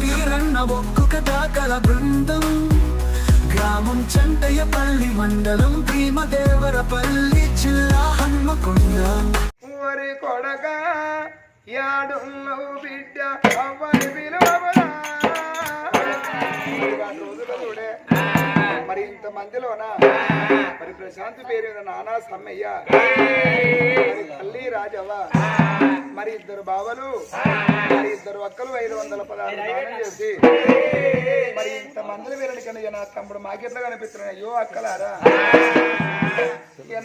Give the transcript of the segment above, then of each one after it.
పీరన్న ఒక్కొక్క దాకల బృందం. గ్రామం చంటయ్యపల్లి మండలం భీమదేవరపల్లి జిల్లా హన్మకొండ. వరి కొడక యాడున్నవు బిడ్డ అవ్వని పిలువబడా ఇంత మందిలోనా మరి ప్రశాంతి పేరు నానా సమ్మయ్య. తల్లి రాజవ్వ. మరి ఇద్దరు బావలు. మరి ఇద్దరు అక్కలు ఐదు వందల పదహారు దానం చేసి. మరి ఇంత మందులు వీరని కనుక నా తమ్ముడు మాకెట్లా కనిపిస్తున్నాయి అయ్యో అక్కలారా.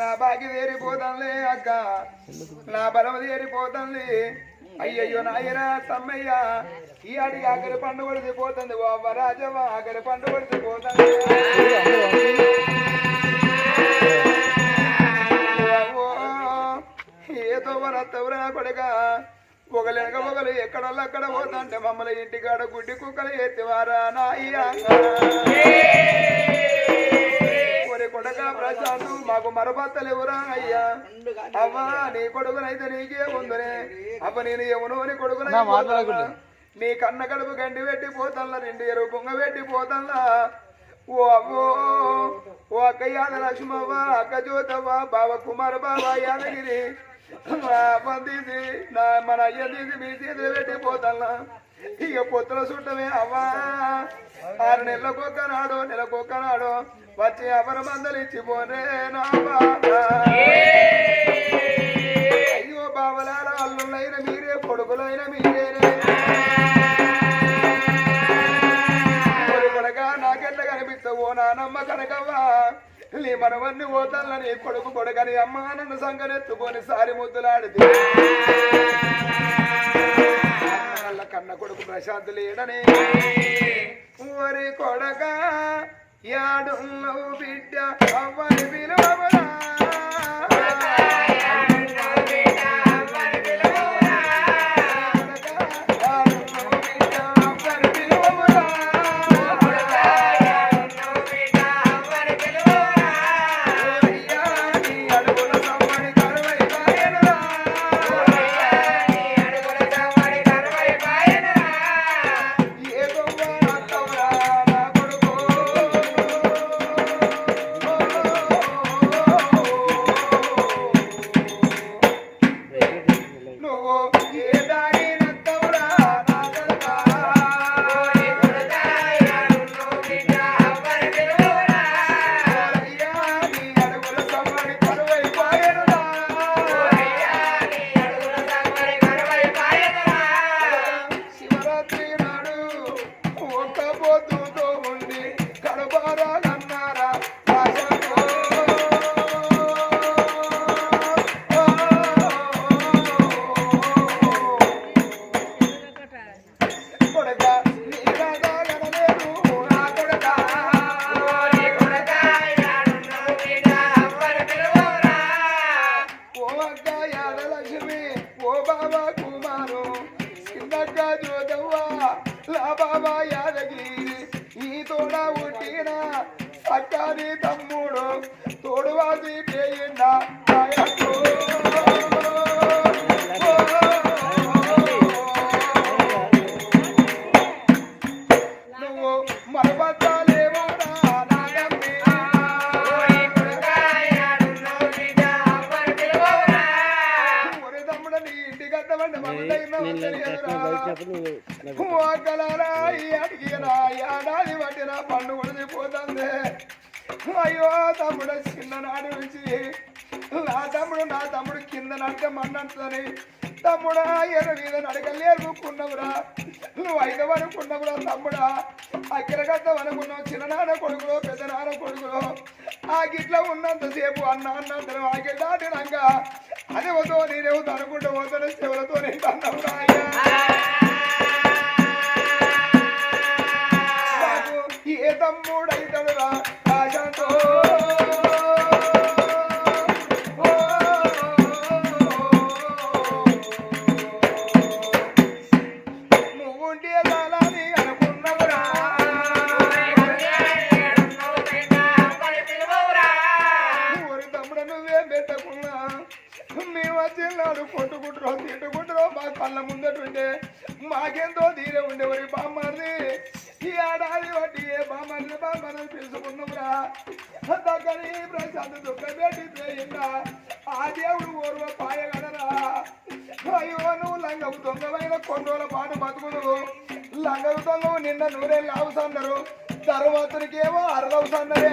నా బాగి తీరిపోతాంలే అక్క. నా బలం తీరిపోతుంది అయ్యయ్యో నాయనా తమ్మయ్య ఈ అడిగి ఆఖరి పండు కొడితే పోతుంది ఓ రాజవ్వ ఆఖరి పండు కొడితే పోతుంది. ఏదో వరత్తవరా కొడక ఒకలెనక ఒకలు ఎక్కడోళ్ళు అక్కడ పోతుంటే మమ్మల్ని ఇంటికాడ గుడ్డి కుక్కలు ఎత్తివారా నాయ్యా కొడక ప్రశాంత్ మాకు మరపత్తలు ఎవరా అయ్యా? అవ్వా నీ కొడుకునైతే నీకే ఉందనే అవ్వ నేను ఎవనో నీ కొడుకున నీ కన్న కడుపు గండి పెట్టి పోతాన్లా రెండు ఎరువు పొంగ పెట్టి పోతాన్లా? ఓ అవ్వో ఓ అక్క యాద లక్ష్మవ్వ అక్క జ్యోతవ్వ బావ కుమార బావ యాదగిరి. మా అమ్మ తీసి నా మన అయ్య తీసి మీ చేతులు పెట్టి పోతాన్లా? ఇక పొత్తుల చుట్టమే అవ్వా. ఆరు నెలలకు ఒక్కనాడు నెల ఒక్కనాడు వచ్చి అవర మందలు ఇచ్చిపోనే నా అయ్యో బావలాల అల్లులైన మీరే కొడుకులైన మీరేనే. కొడుకుడగా నాకెట్లా కనిపిస్తావో నానమ్మ కనకవ్వా. నీ మనవన్ని ఓతల్లని కొడుకు కొడుకని అమ్మా నన్ను సంగనెత్తుకొని సారి ముద్దులాడితే. వాళ్ళ కన్న కొడుకు ప్రశాంత్ లేడనే. ఊరి కొడక యాడున్నవు బిడ్డ అవ్వని పిలువబడా నువ్వు ఏ అక్కని తమ్ముడు తోడువాసి పేయిండ మమ్మల్ని అడిగినా ఏడాది పట్టిన పండు కొడిది పోతుంది. అయ్యో తమ్ముడు చిన్ననాడు నుంచి నా తమ్ముడు నా తమ్ముడు కింద నడక మన్నంటుదని తమ్ముడా ఏదో మీద నడకలు ఏరుకున్నవురా నువ్వు ఐదవ అనుకున్నవురా తమ్ముడా. అక్కిరగద్దం అనుకున్నావు చిన్ననాన్న కొడుకులో పెద్ద నాన్న కొడుకులో. ఆ గిట్ల ఉన్నంతసేపు అన్న అన్నంతరం ఆకి దాటినాక అదే వద్దు నేనేవుతా అనుకుంటూ పోతాను చెవులతో నేను అన్నవురా అయ్యా. బామ్మని పిలుచుకున్నావురా దగ్గరి ప్రశాంత్ దుఃఖ పెట్టి ఆ దేవుడు ఓర్వ పాయగలరా. అయ్యో నువ్వు లంగవు దొంగమైన కొన్ని రోజుల పాటు బతుకుదు లంగవు దొంగవు నిన్న నూరేళ్ళు అవసన్నారు తర్వాతనికేమో అరదవసన్నరే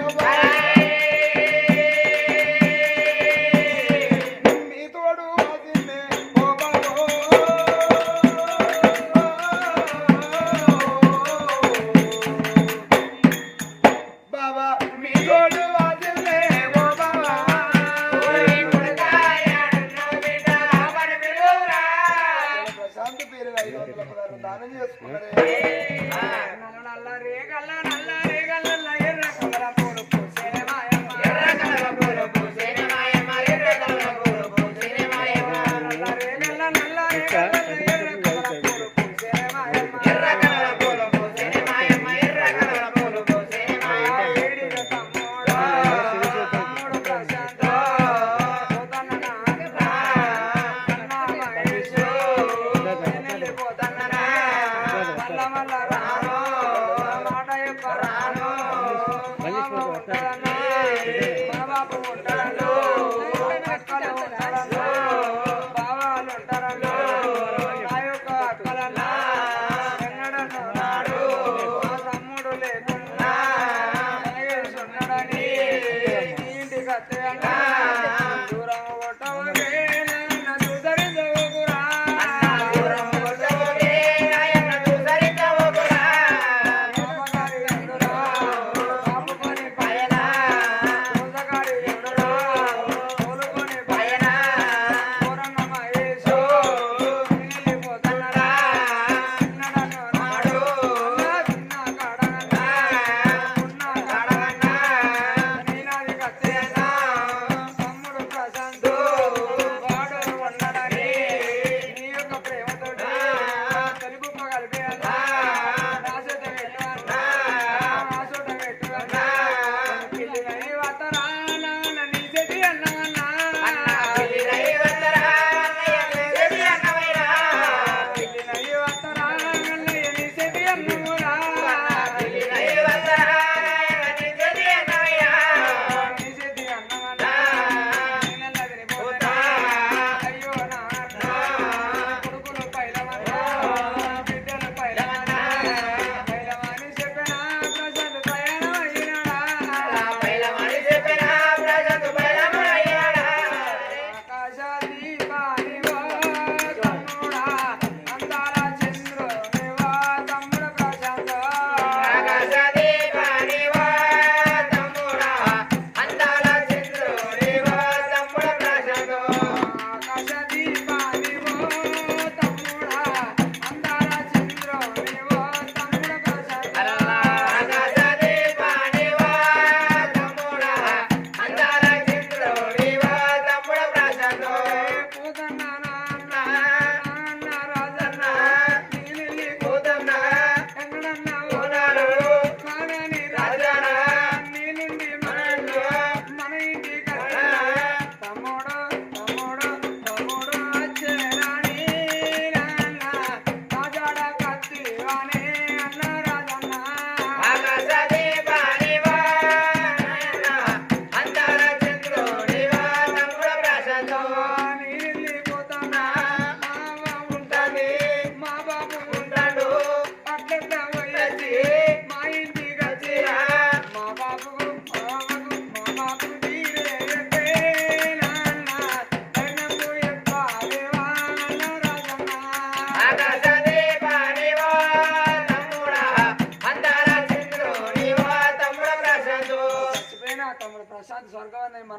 పదహారు la la la.